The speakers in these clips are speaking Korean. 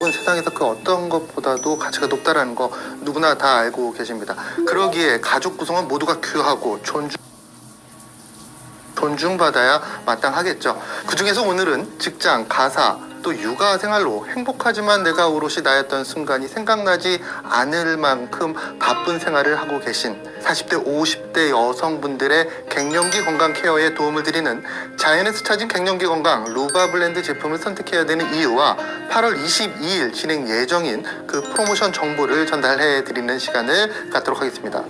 세상에서 그 어떤 것보다도 가치가 높다라는 거 누구나 다 알고 계십니다. 그러기에 가족 구성은 모두가 귀하고 존중 존중받아야 마땅하겠죠. 그 중에서 오늘은 직장, 가사, 또 육아 생활로 행복하지만 내가 오롯이 나였던 순간이 생각나지 않을 만큼 바쁜 생활을 하고 계신 40대, 50대 여성분들의 갱년기 건강 케어에 도움을 드리는 자연에서 찾은 갱년기 건강 루바 블렌드 제품을 선택해야 되는 이유와 8월 22일 진행 예정인 그 프로모션 정보를 전달해 드리는 시간을 갖도록 하겠습니다.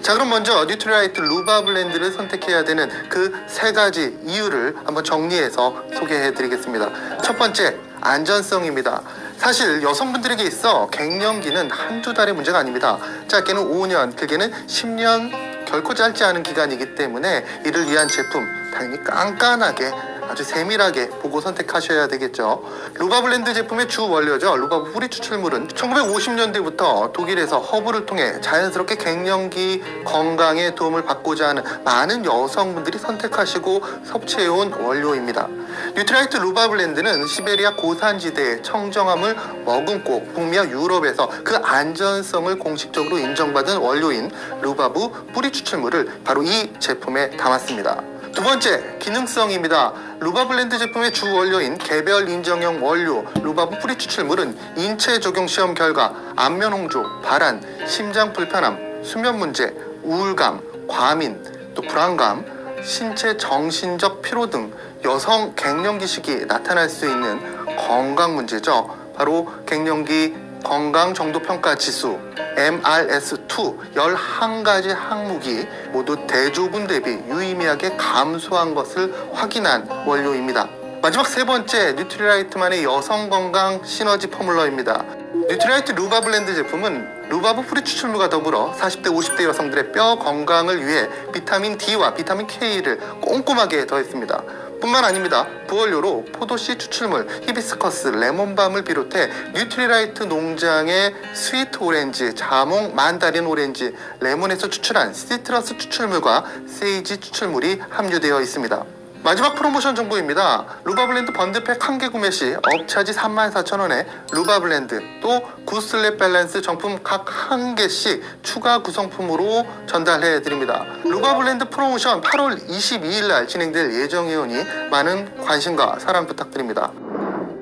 자 그럼 먼저 뉴트리라이트 루바 블렌드를 선택해야 되는 그 세 가지 이유를 한번 정리해서 소개해 드리겠습니다. 첫 번째 안전성입니다. 사실 여성분들에게 있어 갱년기는 한두 달의 문제가 아닙니다. 짧게는 5년, 길게는 10년 결코 짧지 않은 기간이기 때문에 이를 위한 제품 당연히 깐깐하게 아주 세밀하게 보고 선택하셔야 되겠죠. 루바 블렌드 제품의 주 원료죠. 루바브 뿌리 추출물은 1950년대부터 독일에서 허브를 통해 자연스럽게 갱년기 건강에 도움을 받고자 하는 많은 여성분들이 선택하시고 섭취해온 원료입니다. 뉴트라이트 루바 블렌드는 시베리아 고산지대의 청정함을 머금고 북미와 유럽에서 그 안전성을 공식적으로 인정받은 원료인 루바브 뿌리 추출물을 바로 이 제품에 담았습니다. 두 번째, 기능성입니다. 루바 블렌드 제품의 주 원료인 개별 인정형 원료 루바브 뿌리 추출물은 인체 적용 시험 결과 안면 홍조, 발한, 심장 불편함, 수면 문제, 우울감, 과민, 또 불안감, 신체 정신적 피로 등 여성 갱년기 시기에 나타날 수 있는 건강 문제죠. 바로 갱년기 건강 정도 평가 지수 MRS2 11가지 항목이 모두 대조군 대비 유의미하게 감소한 것을 확인한 원료입니다. 마지막 세 번째 뉴트리라이트만의 여성 건강 시너지 포뮬러입니다. 뉴트리라이트 루바 블렌드 제품은 루바브 프리 추출물과 더불어 40대 50대 여성들의 뼈 건강을 위해 비타민 D와 비타민 K를 꼼꼼하게 더했습니다. 뿐만 아닙니다. 부원료로 포도씨 추출물, 히비스커스, 레몬밤을 비롯해 뉴트리라이트 농장의 스위트 오렌지, 자몽, 만다린 오렌지, 레몬에서 추출한 시트러스 추출물과 세이지 추출물이 함유되어 있습니다. 마지막 프로모션 정보입니다. 루바블렌드 번드팩 한 개 구매 시 업차지 34,000원에 루바블렌드 또 구슬랩 밸런스 정품 각 한 개씩 추가 구성품으로 전달해 드립니다. 루바블렌드 프로모션 8월 22일 날 진행될 예정이오니 많은 관심과 사랑 부탁드립니다.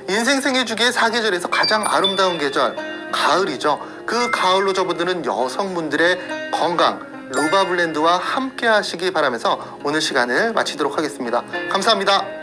인생 생애 주기의 사계절에서 가장 아름다운 계절 가을이죠. 그 가을로 접어드는 여성분들의 건강 루바 블렌드와 함께 하시기 바라면서 오늘 시간을 마치도록 하겠습니다. 감사합니다.